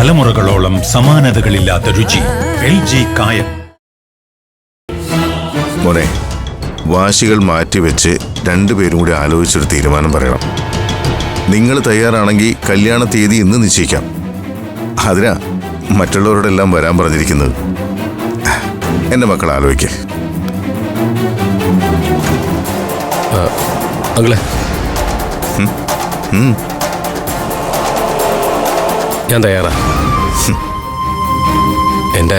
തലമുറകളോളം സമാനതകളില്ലാത്ത രുചി. L G കായം. മോനെ വാശികൾ മാറ്റിവെച്ച് രണ്ടുപേരും കൂടി ആലോചിച്ചൊരു തീരുമാനം പറയണം. നിങ്ങൾ തയ്യാറാണെങ്കിൽ കല്യാണ തീയതി ഇന്ന് നിശ്ചയിക്കാം. അതിനാ മറ്റുള്ളവരോടെല്ലാം വരാൻ പറഞ്ഞിരിക്കുന്നത്. എന്റെ മക്കൾ ആലോചിക്കേ. അങ്ങളെ ഞാൻ തയ്യാറാ. എന്റെ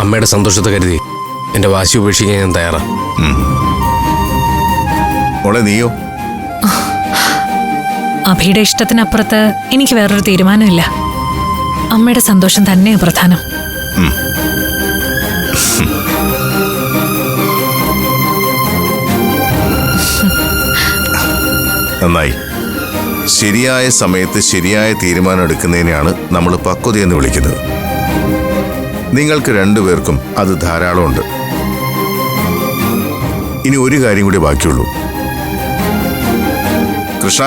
അമ്മയുടെ സന്തോഷത്തെ കരുതി എന്റെ വാശി ഉപേക്ഷിക്കാൻ ഞാൻ തയ്യാറാ. മോളെ നീയോ? അഭിയുടെ ഇഷ്ടത്തിനപ്പുറത്ത് എനിക്ക് വേറൊരു തീരുമാനമില്ല. അമ്മയുടെ സന്തോഷം തന്നെയാണ് പ്രധാനം. നന്നായി. ശരിയായ സമയത്ത് ശരിയായ തീരുമാനം എടുക്കുന്നതിനെയാണ് നമ്മൾ പക്വത എന്ന് വിളിക്കുന്നത്. നിങ്ങൾക്ക് രണ്ടുപേർക്കും അത് ധാരാളമുണ്ട്. ഇനി ഒരു കാര്യം കൂടി ബാക്കിയുള്ളൂ. കൃഷ്ണ?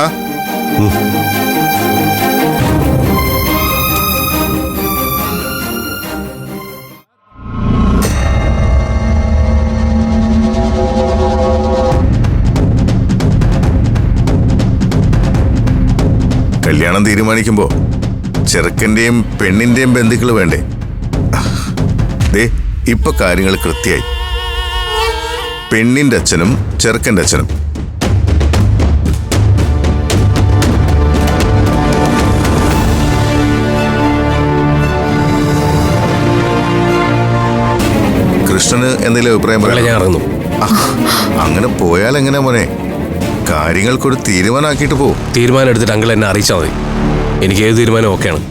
തീരുമാനിക്കുമ്പോ ചെറുക്കന്റെയും പെണ്ണിന്റെയും ബന്ധുക്കൾ വേണ്ടേ? ദേ ഇപ്പൊ കാര്യങ്ങൾ കൃത്യമായി. പെണ്ണിന്റെ അച്ഛനും ചെറുക്കന്റെ അച്ഛനും. കൃഷ്ണന് എന്തെങ്കിലും അഭിപ്രായം ഇറങ്ങുന്നു. അങ്ങനെ പോയാൽ എങ്ങനെ മോനെ? കാര്യങ്ങൾക്കൊരു തീരുമാനമാക്കിയിട്ട് പോ. തീരുമാനം എടുത്തിട്ട് അങ്കിൾ എന്നെ അറിയിച്ചാൽ മതി. എനിക്ക് ഏത് തീരുമാനം ഓക്കെയാണ്.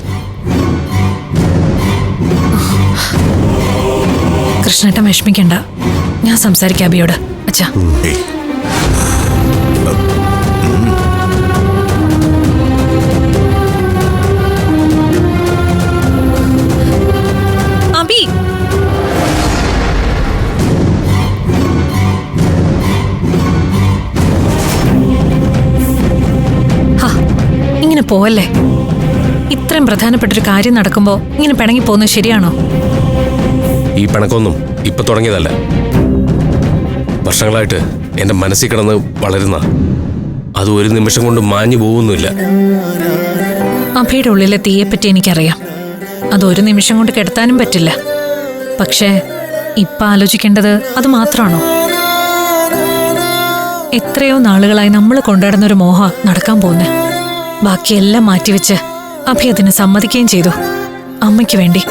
കൃഷ്ണേട്ടൻ വിഷമിക്കണ്ട. ഞാൻ സംസാരിക്കാം അബിയോട്. അച്ഛാ. പോവല്ലേ? ഇത്രയും പ്രധാനപ്പെട്ടൊരു കാര്യം നടക്കുമ്പോ ഇങ്ങനെ പിണങ്ങി പോകുന്നത് ശരിയാണോ? ഈ പിണക്കൊന്നും ഇപ്പൊ തുടങ്ങിയതല്ല. വർഷങ്ങളായിട്ട് എന്റെ മനസ്സിൽ കിടന്ന് വളരുന്ന അത് ഒരു നിമിഷം കൊണ്ട് മാഞ്ഞു പോകുന്നില്ല അഭയുടെ ഉള്ളിലെ തീയെപ്പറ്റി എനിക്കറിയാം. അത് ഒരു നിമിഷം കൊണ്ട് കെടുത്താനും പറ്റില്ല. പക്ഷേ ഇപ്പൊ ആലോചിക്കേണ്ടത് അത് മാത്രമാണോ? എത്രയോ നാളുകളായി നമ്മൾ കൊണ്ടാടുന്ന ഒരു മോഹ നടക്കാൻ പോകുന്നെ. ബാക്കിയെല്ലാം മാറ്റിവെച്ച് അഭി അതിന് സമ്മതിക്കുകയും ചെയ്തു. അമ്മയ്ക്ക് വേണ്ടി.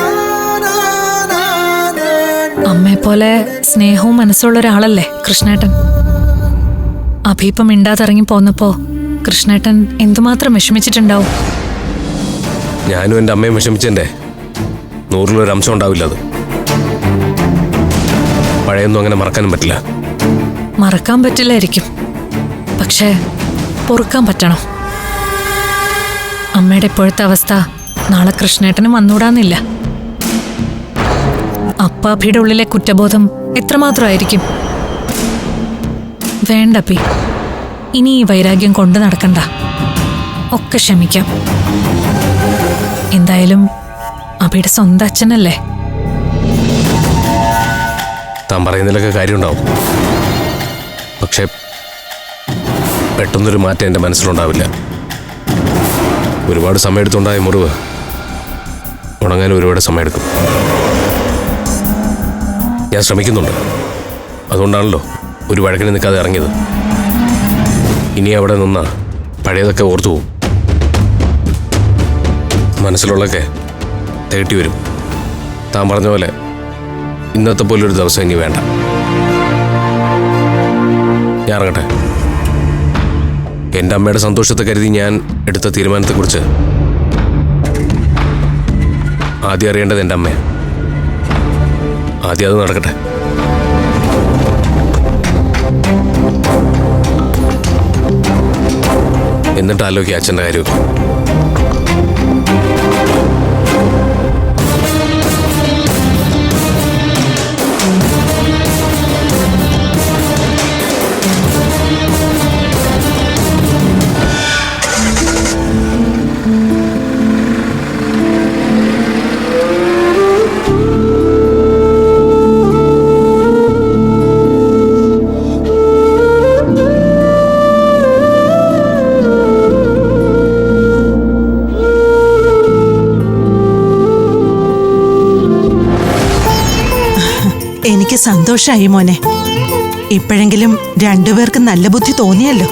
അമ്മയെപ്പോലെ സ്നേഹവും മനസ്സുള്ള ഒരാളല്ലേ കൃഷ്ണേട്ടൻ? അഭി ഇപ്പം മിണ്ടാതിറങ്ങി പോന്നപ്പോ കൃഷ്ണേട്ടൻ എന്തുമാത്രം വിഷമിച്ചിട്ടുണ്ടാവും? ഞാനും എന്റെ അമ്മയും വിഷമിച്ചെന്റെ നൂറിലൊരു അംശം ഉണ്ടാവില്ല അത്. പഴയൊന്നും അങ്ങനെ മറക്കാനും പറ്റില്ല. മറക്കാൻ പറ്റില്ലായിരിക്കും. പക്ഷേ പൊറുക്കാൻ പറ്റണം. അമ്മയുടെ ഇപ്പോഴത്തെ അവസ്ഥ. നാളെ കൃഷ്ണേട്ടനും വന്നൂടാന്നില്ല. അപ്പാഭിയുടെ ഉള്ളിലെ കുറ്റബോധം എത്രമാത്രമായിരിക്കും? വേണ്ട പി ഇനി ഈ വൈരാഗ്യം കൊണ്ടു നടക്കണ്ട. ഒക്കെ ക്ഷമിക്കാം. എന്തായാലും അഭിയുടെ സ്വന്തം അച്ഛനല്ലേ? താൻ പറയുന്നതിലൊക്കെ കാര്യമുണ്ടാവും. പക്ഷേ പെട്ടെന്നൊരു മാറ്റം എന്റെ മനസ്സിലുണ്ടാവില്ല. ഒരുപാട് സമയമെടുത്തുണ്ടായ മുറിവ്. ഉണങ്ങാൻ ഒരുപാട് സമയമെടുക്കും. ഞാൻ ശ്രമിക്കുന്നുണ്ട്. അതുകൊണ്ടാണല്ലോ ഒരു വഴക്കിന് നിൽക്കാതെ ഇറങ്ങിയത്. ഇനി അവിടെ നിന്നാ പഴയതൊക്കെ ഓർത്തു പോവും. മനസ്സിലുള്ളതൊക്കെ തേട്ടി വരും. താൻ പറഞ്ഞ പോലെ ഇന്നത്തെ പോലൊരു ദിവസം ഇനി വേണ്ട. ഞാൻ ഇറങ്ങട്ടെ. എന്റെ അമ്മയുടെ സന്തോഷത്തെ കരുതി ഞാൻ എടുത്ത തീരുമാനത്തെക്കുറിച്ച് ആദ്യം അറിയേണ്ടത് എന്റെ അമ്മയാണ് ആദ്യം അത് നടക്കട്ടെ. എന്നിട്ട് ആലോചിക്കുക അച്ഛന്റെ കാര്യമൊക്കെ. സന്തോഷായി മോനെ. ഇപ്പോഴെങ്കിലും രണ്ടുപേർക്ക് നല്ല ബുദ്ധി തോന്നിയല്ലോ.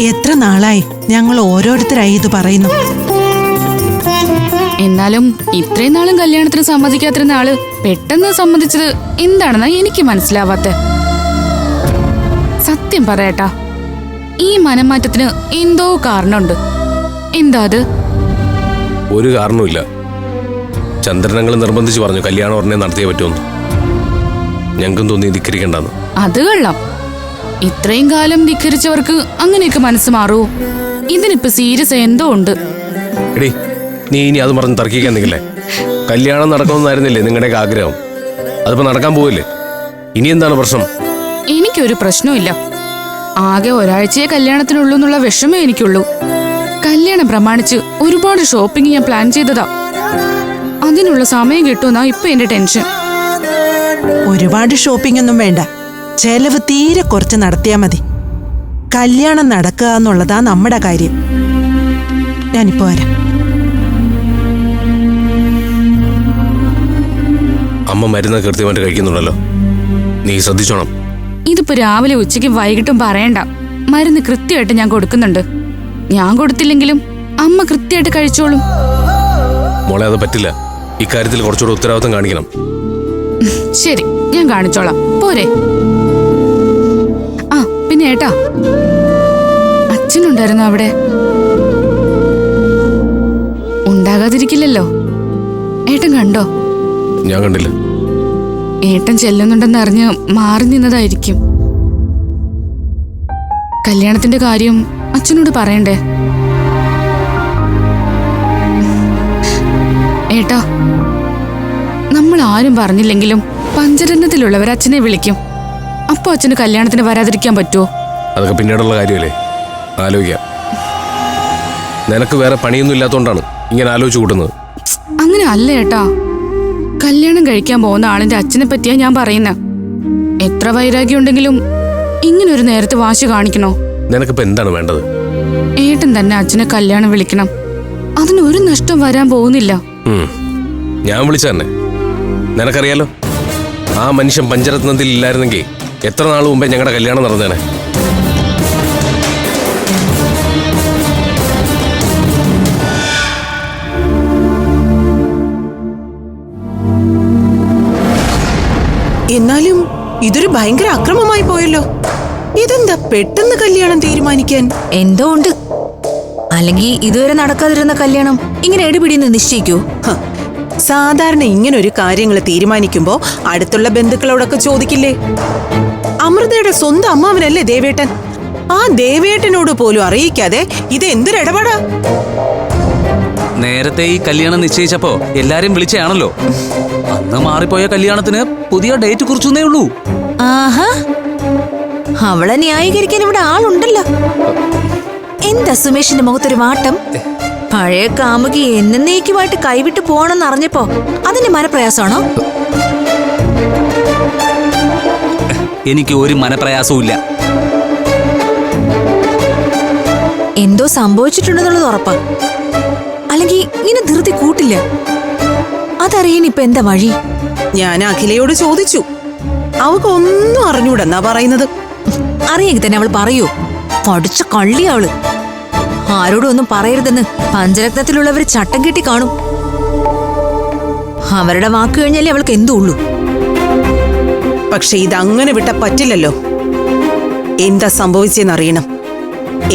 എത്ര നാളായി ഞങ്ങൾ ഓരോരുത്തരായി ഇത് പറയുന്നു. എന്നാലും ഇത്രയും നാളും കല്യാണത്തിന് സമ്മതിക്കാത്തിരുന്ന ആൾ പെട്ടെന്ന് സമ്മതിച്ചത് എന്താണെന്നാ എനിക്ക് മനസ്സിലാവാത്ത. സത്യം പറയട്ടാ. ഈ മനമാറ്റത്തിന് എന്തോ കാരണമുണ്ട്. എന്താ അത്? ഒരു കാരണവുമില്ല. ചന്ദ്രനങ്ങൾ നിർബന്ധിച്ച് പറഞ്ഞു കല്യാണം ഉടനെ നടത്തിയേ പറ്റുമെന്ന് ഞങ്ങൾക്കും തോന്നി ധിക്കരിക്കണ്ടെന്ന്. അത് കൊള്ളാം. ഇത്രയും കാലം ധിക്കരിച്ചവർക്ക് അങ്ങനെയൊക്കെ മനസ്സ് മാറൂ. ഇതിനിപ്പോ സീരിയസ് എന്തോ ഉണ്ട്. എടി നീ ഇനി അത് പറഞ്ഞ് തർക്കിക്കാൻ നിൽക്കില്ലേ? കല്യാണം നടക്കണമെന്നായിരുന്നില്ലേ നിങ്ങളുടെയൊക്കെ ആഗ്രഹം? അതിപ്പോ നടക്കാൻ പോവില്ലേ? ഇനി എന്താണ് പ്രശ്നം? എനിക്കൊരു പ്രശ്നമില്ല ആകെ ഒരാഴ്ചയെ കല്യാണത്തിനുള്ളൂ എന്നുള്ള വിഷമേ എനിക്കുള്ളൂ. കല്യാണം പ്രമാണിച്ച് ഒരുപാട് ഷോപ്പിംഗ് ഞാൻ പ്ലാൻ ചെയ്തതാ. അതിനുള്ള സമയം കിട്ടുമെന്നാ ഇപ്പൊ എന്റെ ടെൻഷൻ ഒരുപാട് ഷോപ്പിംഗ് ഒന്നും വേണ്ട. ചെലവ് തീരെ കുറച്ച് നടത്തിയാ മതി. കല്യാണം നടക്കുക എന്നുള്ളതാ നമ്മുടെ കാര്യം. ഞാനിപ്പോ വരാം. അമ്മ മരുന്ന് കൃത്യമായിട്ട് കഴിക്കുന്നുണ്ടല്ലോ നീ ശ്രദ്ധിച്ചോണം. ഇതിപ്പോ രാവിലെ ഉച്ചയ്ക്കും വൈകിട്ടും പറയണ്ട. മരുന്ന് കൃത്യമായിട്ട് ഞാൻ കൊടുക്കുന്നുണ്ട്. ഞാൻ കൊടുത്തില്ലെങ്കിലും അമ്മ കൃത്യമായിട്ട് കഴിച്ചോളും. മോളെ അത് പറ്റില്ല. ഇക്കാര്യത്തിൽ കുറച്ചുകൂടെ ഉത്തരവാദിത്തം കാണിക്കണം. ശരി ഞാൻ കാണിച്ചോളാം. പോരെ. ആ പിന്നെ ഏട്ടാ അച്ഛനുണ്ടായിരുന്നു അവിടെ? ഉണ്ടാകാതിരിക്കില്ലല്ലോ. ഏട്ടൻ കണ്ടോ? ഞാൻ കണ്ടില്ല. ഏട്ടൻ ചെല്ലുന്നുണ്ടെന്ന് അറിഞ്ഞ് മാറി നിന്നതായിരിക്കും. കല്യാണത്തിന്റെ കാര്യം അച്ഛനോട് പറയണ്ടേ? ഏട്ടാ നമ്മൾ ആരും പറഞ്ഞില്ലെങ്കിലും പഞ്ചരത്നത്തിലുള്ളവർ അച്ഛനെ വിളിക്കും. അപ്പൊ അച്ഛന് കല്യാണത്തിന് വരാതിരിക്കാൻ പറ്റുമോ അതൊക്കെ പിന്നീടുള്ള കാര്യമല്ലേ? ആലോചിക്കാം. നിനക്ക് വേറെ പണിയൊന്നും ഇല്ലാത്തോണ്ടാണ് ഇങ്ങനെ ആലോചിച്ച് കൂട്ടുന്നത്. അങ്ങനെ അല്ല ഏട്ടാ. കല്യാണം കഴിക്കാൻ പോകുന്ന ആളിന്റെ അച്ഛനെ പറ്റിയാ ഞാൻ പറയുന്ന. എത്ര വൈരാഗ്യം ഉണ്ടെങ്കിലും ഇങ്ങനെ ഒരു നേരത്തെ വാശി കാണിക്കണോ? നിനക്കിപ്പോ എന്താണ് വേണ്ടത്? ഏട്ടൻ തന്നെ അച്ഛനെ കല്യാണം വിളിക്കണം. അതിന് ഒരു നഷ്ടം വരാൻ പോകുന്നില്ല. ഞാൻ വിളിച്ച തന്നെ നിനക്കറിയാലോ? ആ മനുഷ്യൻ പഞ്ചരത്നത്തിൽ ഇല്ലായിരുന്നെങ്കിൽ എത്ര നാൾ മുമ്പേ ഞങ്ങളുടെ കല്യാണം നടന്നേനെ? എന്നാലും ഇതൊരു ഭയങ്കര അക്രമമായി പോയല്ലോ. ഇതെന്താ പെട്ടെന്ന് കല്യാണം തീരുമാനിക്കാൻ? എന്തോ ഉണ്ട്. അല്ലെങ്കിൽ ഇതുവരെ നടക്കാതിരുന്ന കല്യാണം ഇങ്ങനെ എടിപിടിന്ന് നിശ്ചയിക്കൂ. സാധാരണ ഇങ്ങനെ ഒരു കാര്യങ്ങൾ തീരുമാനിക്കുമ്പോ അടുത്തുള്ള ബന്ധുക്കളോടൊക്കെ ചോദിക്കില്ലേ? അമൃതയുടെ സ്വന്തം അമ്മാവനല്ലേ ദേവേട്ടൻ? ആ ദേവേട്ടനോട് പോലും അറിയിക്കാതെ ഇത് എന്തൊരിടപാടാ നേരത്തെ ഈ കല്യാണം നിശ്ചയിച്ചപ്പോ എല്ലാരും വിളിച്ചയാണല്ലോ അന്ന് മാറിപ്പോയ കല്യാണത്തിന് പുതിയ ഡേറ്റ് കുറിച്ചേ ഉള്ളൂ. ആഹാ. അവളെ ന്യായീകരിക്കാൻ ഇവിടെ ആളുണ്ടല്ലോ. എന്താ സുമേഷിന്റെ മുഖത്തൊരു വാട്ടം? പഴയ കാമുകി എന്നേക്കുമായിട്ട് കൈവിട്ട് പോകണമെന്ന് അറിഞ്ഞപ്പോ അതിന്റെ മനപ്രയാസമാണോ? എനിക്ക് ഒരു മനപ്രയാസവും ഇല്ല. എന്തോ സംഭവിച്ചിട്ടുണ്ടെന്നുള്ളത് ഉറപ്പാ. അല്ലെങ്കിൽ ഇങ്ങനെ ധൃതി കൂട്ടില്ല. അതറിയാൻ ഇപ്പൊ എന്താ വഴി? ഞാൻ അഖിലയോട് ചോദിച്ചു. അവക്ക് ഒന്നും അറിഞ്ഞൂടെന്നാ പറയുന്നത്. അറിയെങ്കിൽ തന്നെ അവൾ പറയൂ. പഠിച്ച കള്ളി അവൾ. ആരോടും ഒന്നും പറയരുതെന്ന് പഞ്ചരത്നത്തിലുള്ളവർ ചട്ടം കെട്ടി കാണും. അവരുടെ വാക്ക് കഴിഞ്ഞാലേ അവൾക്ക് എന്തോ ഉള്ളൂ പക്ഷെ ഇതങ്ങനെ വിട്ട പറ്റില്ലല്ലോ. എന്താ സംഭവിച്ചെന്നറിയണം.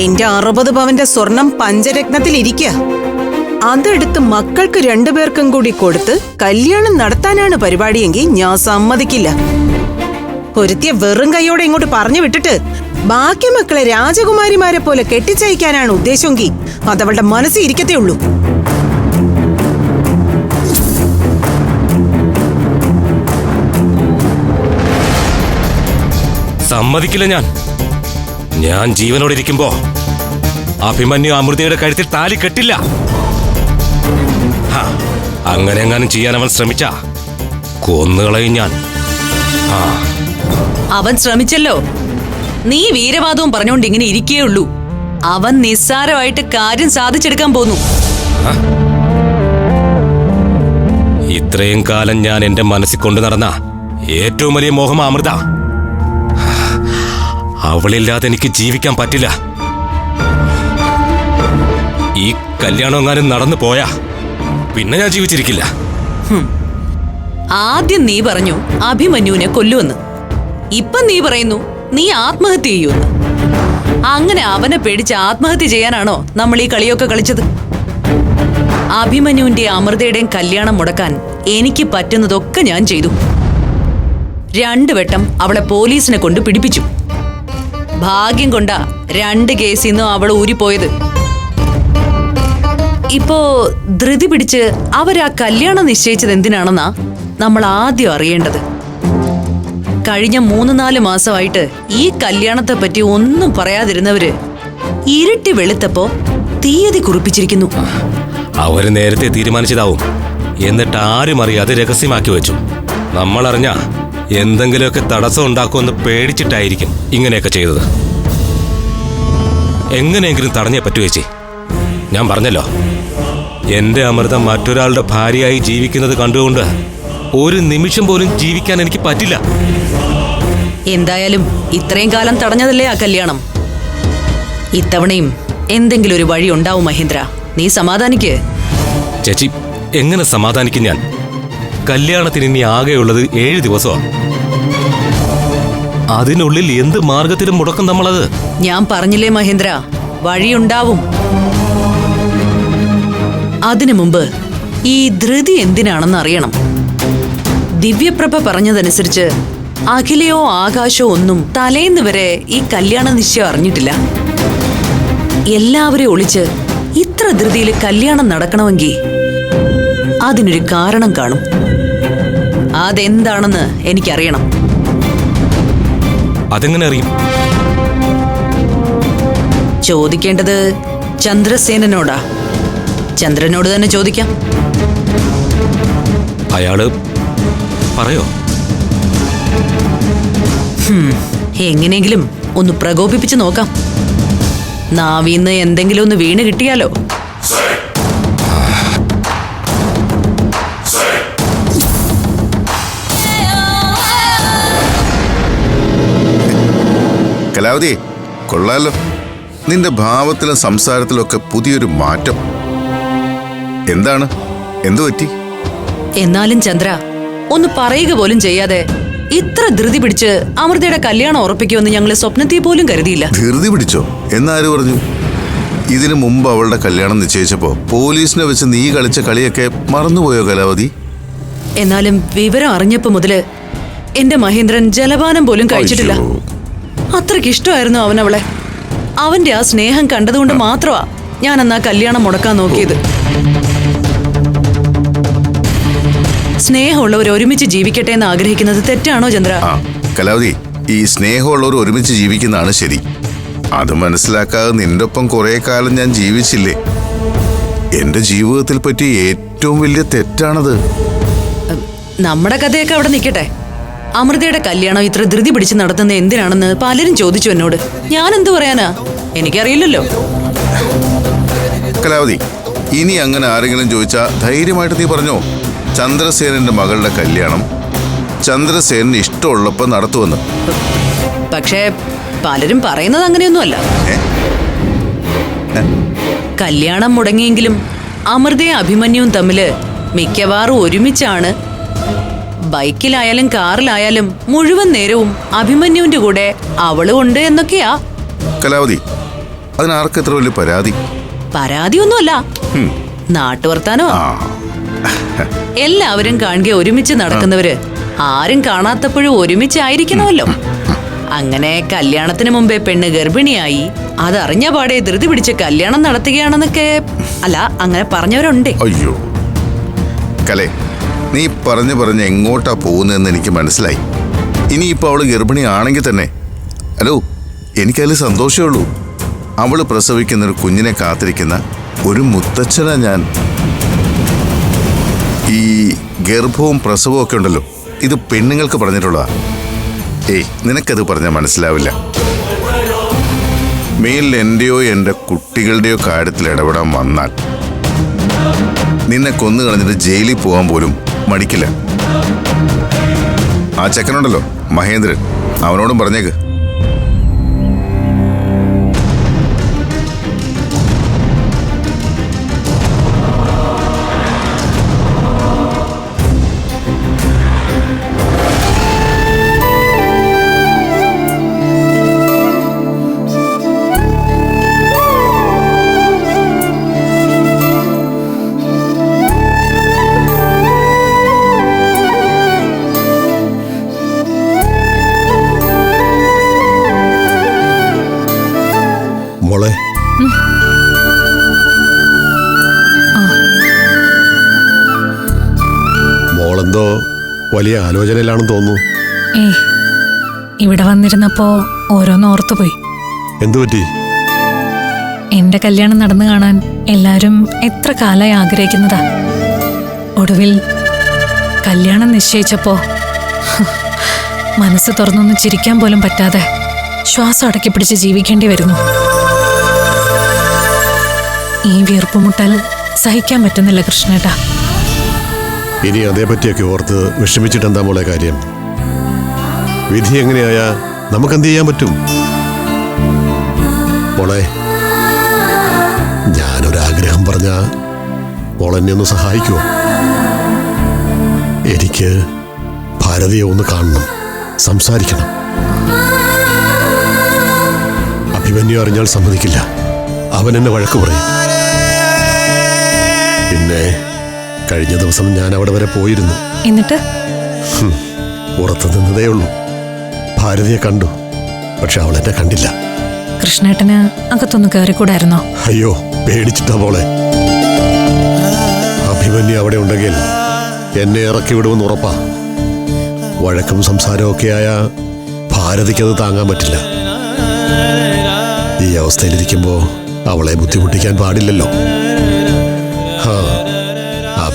എന്റെ അറുപത് പവന്റെ സ്വർണം പഞ്ചരത്നത്തിൽ ഇരിക്കുക അതെടുത്ത് മക്കൾക്ക് രണ്ടുപേർക്കും കൂടി കൊടുത്ത് കല്യാണം നടത്താനാണ് പരിപാടിയെങ്കിൽ ഞാൻ സമ്മതിക്കില്ല. പൊരുത്തിയ വെറും കൈയോടെ ഇങ്ങോട്ട് പറഞ്ഞു വിട്ടിട്ട് ബാക്കി മക്കളെ രാജകുമാരിമാരെ പോലെ കെട്ടിച്ചയക്കാനാണ് ഉദ്ദേശമെങ്കിൽ അതവളുടെ മനസ്സിൽ ഇരിക്കത്തേ ഉള്ളൂ. സമ്മതിക്കില്ല ഞാൻ. ഞാൻ ജീവനോടെ ഇരിക്കുമ്പോ അഭിമന്യു അമൃതയുടെ കഴുത്തിൽ താലി കെട്ടില്ല. അങ്ങനെ എങ്ങാനും ചെയ്യാൻ അവൻ ശ്രമിച്ച. കൊന്നുകളയും ഞാൻ. ആ. അവൻ ശ്രമിച്ചല്ലോ. നീ വീരവാദവും പറഞ്ഞുകൊണ്ട് ഇങ്ങനെ ഇരിക്കേ ഉള്ളൂ അവൻ നിസ്സാരമായിട്ട് കാര്യം സാധിച്ചെടുക്കാൻ പോന്നു. ഇത്രയും കാലം ഞാൻ എന്റെ മനസ്സിൽ കൊണ്ട് നടന്ന ഏറ്റവും വലിയ മോഹം അമൃത. അവളില്ലാതെ എനിക്ക് ജീവിക്കാൻ പറ്റില്ല. ഈ കല്യാണം എങ്ങാനും നടന്നു പോയാ പിന്നെ ഞാൻ ജീവിച്ചിരിക്കില്ല. ആദ്യം നീ പറഞ്ഞു അഭിമന്യുവിനെ കൊല്ലുവെന്ന്. ഇപ്പൊ നീ പറയുന്നു നീ ആത്മഹത്യ ചെയ്യുന്നു. അങ്ങനെ അവനെ പേടിച്ച് ആത്മഹത്യ ചെയ്യാനാണോ നമ്മൾ ഈ കളിയൊക്കെ കളിച്ചത്? അഭിമന്യുവിന്റെ അമൃതയുടെയും കല്യാണം മുടക്കാൻ എനിക്ക് പറ്റുന്നതൊക്കെ ഞാൻ ചെയ്തു. രണ്ടു വട്ടം അവളെ പോലീസിനെ കൊണ്ട് പിടിപ്പിച്ചു. ഭാഗ്യം കൊണ്ടാ രണ്ട് കേസിൽ നിന്നും അവൾ ഊരിപ്പോയത്. ഇപ്പോ ധൃതി പിടിച്ച് അവരാ കല്യാണം നിശ്ചയിച്ചത് എന്തിനാണെന്നാ നമ്മൾ ആദ്യം അറിയേണ്ടത്? കഴിഞ്ഞ മൂന്ന് നാല് മാസമായിട്ട് ഈ കല്യാണത്തെ പറ്റി ഒന്നും പറയാതിരുന്നവര് ഇരുട്ടി വെളുത്തപ്പോ തീയതി കുറിപ്പിച്ചിരിക്കുന്നു. അവർ നേരത്തെ തീരുമാനിച്ചതാവും. എന്നിട്ട് ആരും അറിയാതെ രഹസ്യമാക്കി വെച്ചു. നമ്മളറിഞ്ഞ എന്തെങ്കിലുമൊക്കെ തടസ്സം ഉണ്ടാക്കുമെന്ന് പേടിച്ചിട്ടായിരിക്കും ഇങ്ങനെയൊക്കെ ചെയ്തത്. എങ്ങനെയെങ്കിലും തടഞ്ഞേ പറ്റൂ ഞാൻ പറഞ്ഞല്ലോ. എന്റെ അമൃതം മറ്റൊരാളുടെ ഭാര്യയായി ജീവിക്കുന്നത് കണ്ടുകൊണ്ട് ഒരു നിമിഷം പോലും ജീവിക്കാൻ എനിക്ക് പറ്റില്ല. എന്തായാലും ഇത്രയും കാലം തടഞ്ഞതല്ലേ ആ കല്യാണം? ഇത്തവണയും എന്തെങ്കിലും ഒരു വഴി ഉണ്ടാവും മഹേന്ദ്ര. നീ സമാധാനിക്ക്. ചേച്ചി എങ്ങനെ സമാധാനിക്കും ഞാൻ? കല്യാണത്തിന് ഇനി ആകെയുള്ളത് ഏഴ് ദിവസമാണ് അതിനുള്ളിൽ എന്ത് മാർഗത്തിലും മുടക്കും നമ്മളത്? ഞാൻ പറഞ്ഞില്ലേ മഹേന്ദ്ര വഴിയുണ്ടാവും അതിനു മുമ്പ് ഈ ധൃതി എന്തിനാണെന്ന് അറിയണം. ദിവ്യപ്രഭ പറഞ്ഞതനുസരിച്ച് അഖിലയോ ആകാശോ ഒന്നും തലേന്ന് വരെ ഈ കല്യാണ നിശ്ചയം അറിഞ്ഞിട്ടില്ല. എല്ലാവരെയും ഒളിച്ച് ഇത്ര ധൃതിയിൽ കല്യാണം നടക്കണമെങ്കിൽ അതിനൊരു കാരണം കാണും. അതെന്താണെന്ന് എനിക്കറിയണം. അതെങ്ങനെ അറിയും? ചോദിക്കേണ്ടത് ചന്ദ്രസേനനോടാ. ചന്ദ്രനോട് തന്നെ ചോദിക്കാം. അയാൾ പറയോ? എങ്ങനെയെങ്കിലും ഒന്ന് പ്രകോപിപ്പിച്ച് നോക്കാം. നാവിന്ന് എന്തെങ്കിലും ഒന്ന് വീണ് കിട്ടിയാലോ? കലാവതി കൊള്ളാലോ. നിന്റെ ഭാവത്തിലും സംസാരത്തിലൊക്കെ പുതിയൊരു മാറ്റം. എന്താണ്? എന്തു പറ്റി? എന്നാലും ചന്ദ്ര ഒന്ന് പറയുക പോലും ചെയ്യാതെ ഇത്ര ധൃതി പിടിച്ച് അമൃതയുടെ കല്യാണം ഉറപ്പിക്കുമെന്ന് ഞങ്ങൾ സ്വപ്നത്തിൽ പോലും കരുതിയില്ല. ധൃതി പിടിച്ചോ? എന്നാര് പറഞ്ഞു? ഇതിനു മുമ്പ് അവളുടെ കല്യാണം നിശ്ചയിച്ചപ്പോ പോലീസിനെ വെച്ച് നീ കളിച്ച കളിയൊക്കെ മറന്നുപോയോ കലാവതി? എന്നാലും വിവരം അറിഞ്ഞപ്പോ മുതൽ എന്റെ മഹേന്ദ്രൻ ജലപാനം പോലും കഴിച്ചിട്ടില്ല. അത്രയ്ക്ക് ഇഷ്ടമായിരുന്നു അവൻ അവളെ അവന്റെ ആ സ്നേഹം കണ്ടതുകൊണ്ട് മാത്രമാ ഞാൻ അന്ന് ആ കല്യാണം മുടക്കാൻ നോക്കിയത്. സ്നേഹമുള്ളവർ ഒരുമിച്ച് ജീവിക്കട്ടെ എന്ന് ആഗ്രഹിക്കുന്നത് തെറ്റാണോ ചന്ദ്ര? ആ കലാവതി ഈ സ്നേഹമുള്ളവർ ഒരുമിച്ച് ജീവിക്കുന്നതാണ് ശരി. അത് മനസ്സിലാക്കാതെ നിന്റെ ഒപ്പം കുറെ കാലം ഞാൻ ജീവിച്ചില്ലേ? എന്റെ ജീവിതത്തിൽ പറ്റിയ ഏറ്റവും വലിയ തെറ്റാണത്. നമ്മുടെ കഥയൊക്കെ അവിടെ നിൽക്കട്ടെ. അമൃതയുടെ കല്യാണം ഇത്ര ധൃതി പിടിച്ച് നടത്തുന്ന എന്തിനാണെന്ന് പലരും ചോദിച്ചു എന്നോട്. ഞാൻ എന്തു പറയാനാ? എനിക്കറിയില്ലല്ലോ. കലാവതി ഇനി അങ്ങനെ ആരെങ്കിലും ചോദിച്ചാ ധൈര്യമായിട്ട് നീ പറഞ്ഞോ? ചന്ദ്രസേനന്റെ മകളുടെ കല്യാണം ചന്ദ്രസേനന് ഇഷ്ടമുള്ളപ്പോ നടത്തുവെന്ന് പക്ഷേ പലരും പറയുന്നത് അങ്ങനെയൊന്നുമല്ല? കല്യാണം മുടങ്ങിയെങ്കിലും അമൃതയും അഭിമന്യുവും തമ്മിൽ മിക്കവാറും ഒരുമിച്ചാണ്. ബൈക്കിലായാലും കാറിലായാലും മുഴുവൻ നേരവും അഭിമന്യുവിന്റെ കൂടെ അവളും ഉണ്ട് എന്നൊക്കെയാ. കലാവതി അതിനാർക്കെത്ര വലിയ പരാതി? പരാതിയൊന്നുമല്ല. നാട്ടുവർത്താനോ? എല്ലാവരും കാണുക ഒരുമിച്ച് നടക്കുന്നവര്. ആരും കാണാത്തപ്പോഴും ഒരുമിച്ചായിരിക്കണമല്ലോ അങ്ങനെ കല്യാണത്തിന് മുമ്പേ പെണ്ണ് ഗർഭിണിയായി. അതറിഞ്ഞ പാടെ ധൃതി പിടിച്ച് കല്യാണം നടത്തുകയാണെന്നൊക്കെ അല്ല അങ്ങനെ പറഞ്ഞവരുണ്ടേ. അയ്യോ. കലേ നീ പറഞ്ഞു പറഞ്ഞ് എങ്ങോട്ടാ പോകുന്നതെന്ന് എനിക്ക് മനസ്സിലായി. ഇനിയിപ്പോൾ അവൾ ഗർഭിണിയാണെങ്കിൽ തന്നെ. ഹലോ എനിക്കതിൽ സന്തോഷമേ ഉള്ളൂ. അവൾ പ്രസവിക്കുന്ന ഒരു കുഞ്ഞിനെ കാത്തിരിക്കുന്ന ഒരു മുത്തച്ഛനാ ഞാൻ. ഗർഭവും പ്രസവവും ഒക്കെ ഉണ്ടല്ലോ. ഇത് പെണ്ണുങ്ങൾക്ക് പറഞ്ഞിട്ടുള്ളതാ. ഏയ് നിനക്കത് പറഞ്ഞാൽ മനസ്സിലാവില്ല. മേലിൽ എന്റെയോ എന്റെ കുട്ടികളുടെയോ കാര്യത്തിൽ ഇടപെടാൻ വന്നാൽ നിന്നെ കൊന്നു കളഞ്ഞിട്ട് ജയിലിൽ പോകാൻ പോലും മടിക്കില്ല. ആ ചെക്കനുണ്ടല്ലോ മഹേന്ദ്രൻ. അവനോടും പറഞ്ഞേക്ക്. വലിയ ആലോചനയിലാണെന്ന് തോന്നുന്നു. ഏ ഇവിടെ വന്നിരുന്നപ്പോ ഓരോന്ന് ഓർത്തുപോയി എന്തു പറ്റി? എന്റെ കല്യാണം നടന്നു കാണാൻ എല്ലാരും എത്ര കാലമായി ആഗ്രഹിക്കുന്നതാ. ഒടുവിൽ കല്യാണം നിശ്ചയിച്ചപ്പോ മനസ്സ് തുറന്നൊന്ന് ചിരിക്കാൻ പോലും പറ്റാതെ ശ്വാസം അടക്കി പിടിച്ച് ജീവിക്കേണ്ടി വരുന്നു. ഈ വീർപ്പുമുട്ടൽ സഹിക്കാൻ പറ്റുന്നില്ല കൃഷ്ണേട്ടാ. ഇനി അതേപറ്റിയൊക്കെ ഓർത്ത് വിഷമിച്ചിട്ട് എന്താ മോളെ കാര്യം? വിധി എങ്ങനെയായാ നമുക്കെന്ത് ചെയ്യാൻ പറ്റും? മോളെ ഞാനൊരാഗ്രഹം പറഞ്ഞ മോളെന്നെ ഒന്ന് സഹായിക്കുമോ എനിക്ക് ഭാരതിയെ ഒന്ന് കാണണം സംസാരിക്കണം. അഭിമന്യു അറിഞ്ഞാൽ സമ്മതിക്കില്ല. അവൻ എന്നെ വഴക്ക് പറയും. പിന്നെ കഴിഞ്ഞ ദിവസം ഞാൻ അവിടെ വരെ പോയിരുന്നു. എന്നിട്ട്? പുറത്തു നിന്നതേ ഉള്ളൂ. ഭാരതിയെ കണ്ടു. പക്ഷെ അവൾ എന്നെ കണ്ടില്ല. കൃഷ്ണേട്ടന് അകത്തൊന്ന് കയറിക്കൂടായിരുന്നോ അയ്യോ പേടിച്ചിട്ടാ മോളെ. അഭിമന്യു അവിടെ ഉണ്ടെങ്കിൽ എന്നെ ഇറക്കി വിടുമെന്ന് ഉറപ്പാ. വഴക്കും സംസാരവും ആയ ഭാരതിക്കത് താങ്ങാൻ പറ്റില്ല. ഈ അവസ്ഥയിലിരിക്കുമ്പോ അവളെ ബുദ്ധിമുട്ടിക്കാൻ പാടില്ലല്ലോ.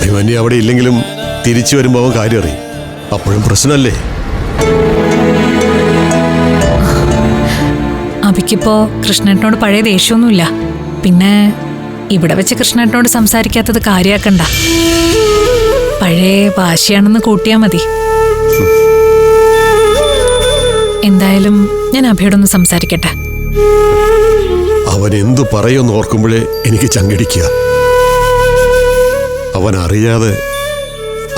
അഭിമന്യു അവിടെ ഇല്ലെങ്കിലും തിരിച്ചു വരുമ്പോൾ അവൻ കാര്യം അറിയും. അപ്പോഴും പ്രശ്നമല്ലേ? അഭിക്കിപ്പോ കൃഷ്ണേട്ടനോട് പഴയ ദേഷ്യമൊന്നുമില്ല പിന്നെ ഇവിടെ വെച്ച് കൃഷ്ണേട്ടനോട് സംസാരിക്കാത്തത് കാര്യാക്കണ്ട. പഴയ വാശിയാണെന്ന് കൂട്ടിയാ മതി. എന്തായാലും ഞാൻ അഭിയോടൊന്ന് സംസാരിക്കട്ടെ. അവൻ എന്തു പറയുമെന്ന് ഓർക്കുമ്പോഴേ എനിക്ക് ചങ്കടിക്കുക അവൻ അറിയാതെ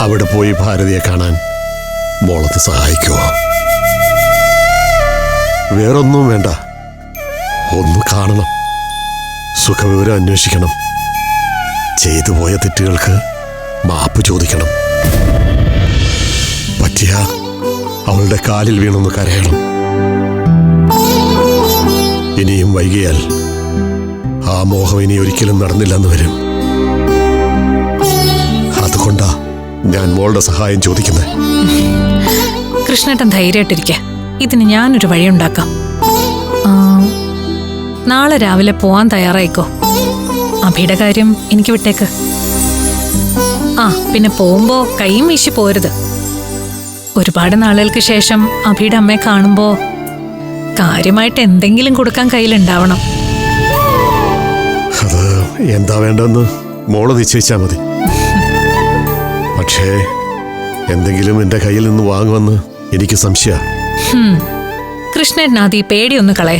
അവിടെ പോയി ഭാരതിയെ കാണാൻ മോളത്ത് സഹായിക്കുമോ വേറൊന്നും വേണ്ട. ഒന്ന് കാണണം. സുഖവിവരം അന്വേഷിക്കണം. ചെയ്തു പോയ തെറ്റുകൾക്ക് മാപ്പ് ചോദിക്കണം. പറ്റിയ അവളുടെ കാലിൽ വീണൊന്ന് കരയണം. ഇനിയും വൈകിയാൽ ആ മോഹം ഇനി ഒരിക്കലും നടന്നില്ലെന്ന് വരും. ഞാൻ മോളുടെ സഹായം ചോദിക്കുന്നത് കൃഷ്ണേട്ടൻ ധൈര്യമായിട്ടിരിക്കുക ഇതിന് ഞാനൊരു വഴിയുണ്ടാക്കാം ആ, നാളെ രാവിലെ പോവാൻ തയ്യാറായിക്കോ? അഭിയുടെ കാര്യം എനിക്ക് വിട്ടേക്ക്. ആ പിന്നെ പോകുമ്പോ കൈയും വീശി പോരുത്. ഒരുപാട് നാളുകൾക്ക് ശേഷം അഭിയുടെ അമ്മയെ കാണുമ്പോ കാര്യമായിട്ട് എന്തെങ്കിലും കൊടുക്കാൻ കയ്യിലുണ്ടാവണം. അത് എന്താ വേണ്ടെന്ന് മോൾ നിശ്ചയിച്ചാൽ മതി. പക്ഷേ എന്തെങ്കിലും എന്റെ കയ്യിൽ നിന്ന് വാങ്ങുമെന്ന് എനിക്ക് സംശയ. കൃഷ്ണനാഥി ഈ പേടിയൊന്ന് കളയ.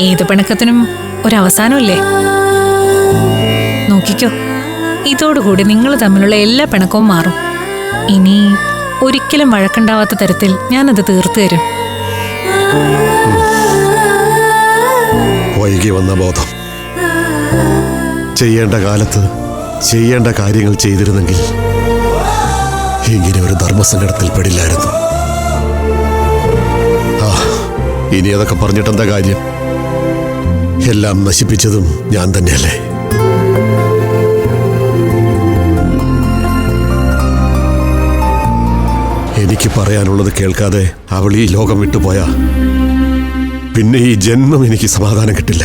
ഏത് പിണക്കത്തിനും ഒരവസാനമില്ലേ? നോക്കിക്കോ ഇതോടുകൂടി നിങ്ങൾ തമ്മിലുള്ള എല്ലാ പിണക്കവും മാറും. ഇനി ഒരിക്കലും വഴക്കുണ്ടാവാത്ത തരത്തിൽ ഞാനത് തീർത്തു തരും. വൈകി വന്ന ബോധം. ചെയ്യേണ്ട കാലത്ത് ചെയ്യേണ്ട കാര്യങ്ങൾ ചെയ്തിരുന്നെങ്കിൽ ഇങ്ങനെ ഒരു ധർമ്മസങ്കടത്തിൽ പെടില്ലായിരുന്നു. ആ ഇനി അതൊക്കെ പറഞ്ഞിട്ടെന്താ കാര്യം? എല്ലാം നശിപ്പിച്ചതും ഞാൻ തന്നെയല്ലേ? എനിക്ക് പറയാനുള്ളത് കേൾക്കാതെ അവൾ ഈ ലോകം വിട്ടുപോയ പിന്നെ ഈ ജന്മം എനിക്ക് സമാധാനം കിട്ടില്ല.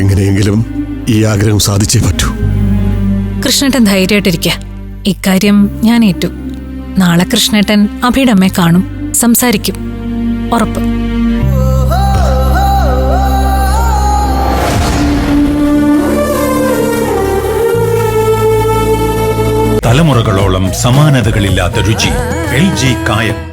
എങ്ങനെയെങ്കിലും ഈ ആഗ്രഹം സാധിച്ചേ പറ്റൂ. കൃഷ്ണേട്ടൻ ധൈര്യമായിട്ടിരിക്കുക ഇക്കാര്യം ഞാൻ ഏറ്റു. നാളെ കൃഷ്ണേട്ടൻ അഭിയുടെ അമ്മയെ കാണും. സംസാരിക്കും. ഉറപ്പ്. തലമുറകളോളം സമാനതകളില്ലാത്ത രുചി. എൽ ജി കായം